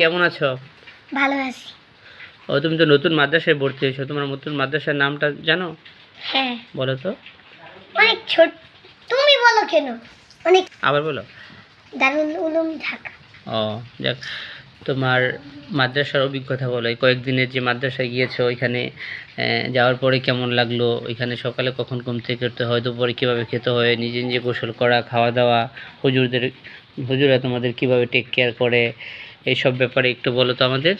কেমন আছো? ভালো আছি। ও তুমি তো নতুন মাদ্রাসায় ভর্তি হয়েছো। তোমার নতুন মাদ্রাসার নামটা জানো? হ্যাঁ। বলো তো। অনেক ছোট তুমি বলো কেন? অনেক আবার বলো। দারুল উলুম ঢাকা। ও যাক। তোমার মাদ্রাসার অভিজ্ঞতা বলো। এই কয়েকদিনের যে মাদ্রাসায় গিয়েছো ওইখানে যাওয়ার পরে কেমন লাগল? ওইখানে সকালে কখন ঘুম থেকে উঠতে হয়? দুপুরে কীভাবে খেতে হয়? নিজে নিজে গোসল করা খাওয়া দাওয়া হুজুরদের হুজুরা তোমাদের কীভাবে টেক কেয়ার করে? এইসব ব্যাপারে একটু বলো তো আমাদের।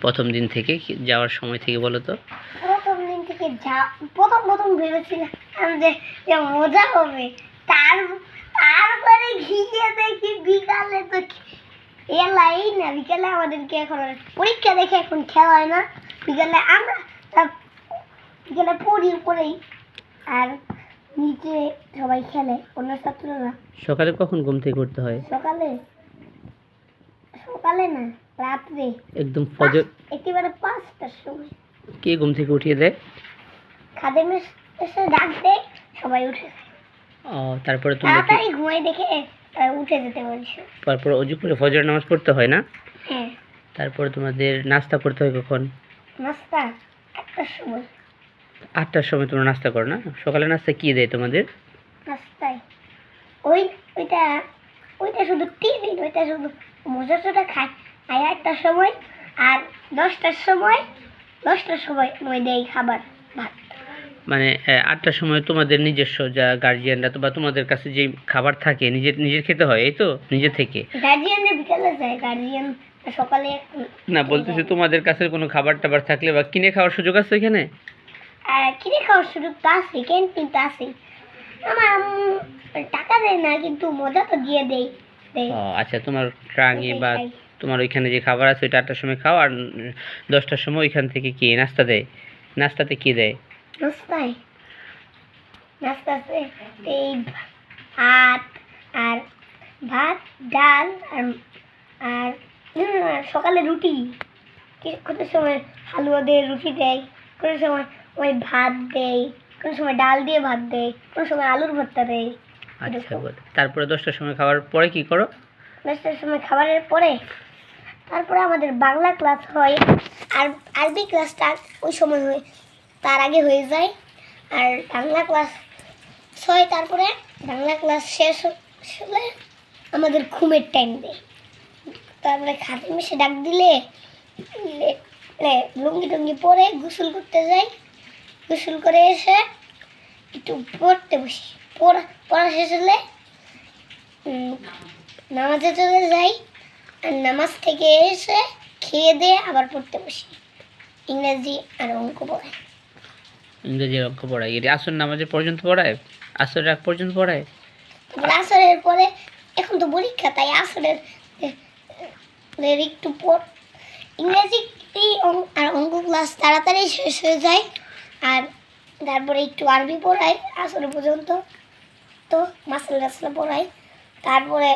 প্রথম দিন থেকে যাওয়ার সময় থেকে বলো তো। প্রথম দিন থেকে যা প্রথম প্রথম ভেবেছিলাম যে যে মজা হবে। তার তারপরে গিয়ে দেখি বিকালে তো এলাই না বিকালে আমাদেরকে এখন পরীক্ষা দেখে এখন খেলা হয় না। বিকালে আমরা বিকালে পড়ি পড়েই। আর নিচে সবাই খেলে অন্য ছাত্ররা। সকালে কখন ঘুম থেকে উঠতে হয়? সকালে সকালে না রাত্রে। একদম ফজর একেবারে পাঁচটার সময়। কে ঘুম থেকে উঠিয়ে দেয়? খাদেমের এসে ডাক দেয় সবাই উঠে যায়। ও তারপরে তোমরা কি তাড়াতাড়ি ঘুমাই দেখে উঠে যেতে বলছে। তারপর অজু করে ফজর নামাজ পড়তে হয় না? হ্যাঁ। তারপরে তোমাদের নাস্তা করতে হয় কখন? নাস্তা একটার সময়। আটটার সময় তোমরা নাস্তা করো না? সকালে নাস্তা কি দেয় তোমাদের? নাস্তায়। ওই ওইটা ওইটা শুধু টিফিন ওইটা শুধু মজা চোটা খায় আর একটার সময় আর দশটার সময় দশটার সময় ওই দেয় খাবার ভাত। মানে আটটার সময় তোমাদের নিজস্ব যা গার্জিয়ানরা তো বা তোমাদের কাছে যে খাবার থাকে নিজের নিজের খেতে হয় এই তো? নিজে থেকে? গার্জিয়ানরা বিকালে যায় গার্জিয়ান সকালে না বলতেছি তোমাদের কাছে কোনো খাবার টাবার থাকলে বা কিনে খাওয়ার সুযোগ আছে এখানে? আর কিনে খাওয়ার সুযোগ তো আছে ক্যান্টিন তো আছে আমার টাকা দেয় না কিন্তু মজা তো দিয়ে দেয়। আচ্ছা তোমার ট্রাঙ্গি বা তোমার ওইখানে যে খাবার আছে ওইটা আটটার সময় খাও আর দশটার সময় ওইখান থেকে কি নাস্তা দেয়? নাস্তাতে কি দেয়? নাস্তায়। নাস্তাতে এই ভাত আর ভাত ডাল আর আর সকালে রুটি। কি- কোনো সময় হালুয়া দিয়ে রুটি দেয় কোনো সময় ওই ভাত দেয় কোনো সময় ডাল দিয়ে ভাত দেয় কোনো সময় আলুর ভর্তা দেয়। আচ্ছা বল। তারপরে দশটার সময় খাওয়ার পরে কি করো? দশটার সময় খাবারের পরে তারপরে আমাদের বাংলা ক্লাস হয় আর আরবি ক্লাসটা ওই সময় হয়ে তার আগে হয়ে যায়। আর বাংলা ক্লাস হয় তারপরে বাংলা ক্লাস শেষ হলে আমাদের ঘুমের টাইম দেয়। তারপরে খাতে মিশে ডাক দিলে লুঙ্গি টুঙ্গি পরে গোসল করতে যাই। গোসল করে এসে একটু পড়তে বসি। পড়া পড়া শেষ হলে নামাজে চলে যাই আর নামাজ থেকে এসে খেয়ে দিয়ে আবার পড়তে বসি। ইংরেজি আর অঙ্ক পড়াই ইংরেজির অঙ্ক পড়ায়। এটি আসর নামাজের পর্যন্ত পড়ায়? আসরের আগ পর্যন্ত পড়ায়? তারপর আসরের পরে এখন তো পরীক্ষা তাই আসরের একটু পর। ইংরেজি আর অঙ্ক ক্লাস তাড়াতাড়ি শেষ হয়ে যায় আর তারপরে একটু আরবি পড়ায় আসর পর্যন্ত। তো মাসাল টাসাল পড়াই। তারপরে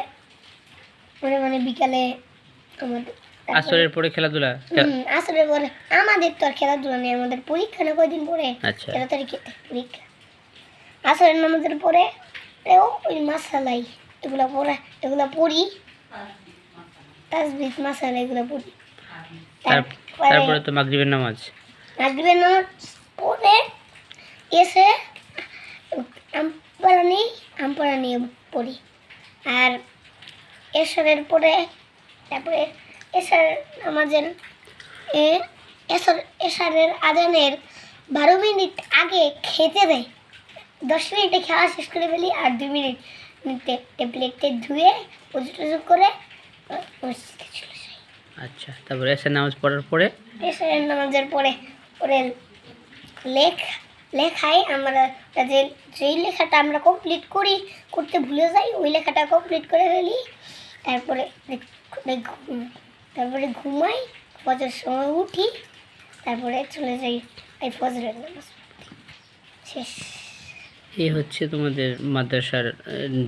মানে মানে বিকালে আমাদের আসরের পরে খেলাধুলা? আসরের পরে। আমাদের তো আর খেলাধুলা নেই আমাদের পরীক্ষা না কয়দিন পরে? আচ্ছা। তেরো তারিখে পরীক্ষা। আসরের নামাজের পরে এও ওই মাসালাই এগুলো পড়া এগুলো পড়ি। তাসবিহ মাসালা এগুলো পড়ি। তারপরে তারপরে তো মাগরিবের নামাজ। মাগরিবের নামাজ পড়ে এসে আমপাড়া নিয়ে আমপাড়া নিয়ে পড়ি। আর এসরের পরে তারপরে এসার নামাজের এ এসর এসারের আজানের বারো মিনিট আগে খেতে দেয়। দশ মিনিটে খাওয়া শেষ করে ফেলি আর দুই মিনিট প্লেটে ধুয়ে পুজো টুজো করে মসজিদে চলে যাই। আচ্ছা তারপরে এসে নামাজ পড়ার পরে? এসারের নামাজের পরে পরে লেখ লেখাই আমরা যে যেই লেখাটা আমরা কমপ্লিট করি করতে ভুলে যাই ওই লেখাটা কমপ্লিট করে ফেলি। তারপরে তারপরে ঘুমাই ফজর সময় উঠি তারপরে চলে যাই এই ফজরের নামাজ শেষ। এই হচ্ছে তোমাদের মাদ্রাসার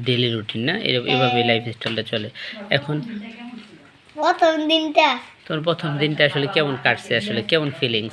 ডেলি রুটিন না? এর- এভাবে লাইফ স্টাইলটা চলে। এখন প্রথম দিনটা। তোর প্রথম দিনটা আসলে কেমন কাটছে আসলে কেমন ফিলিংস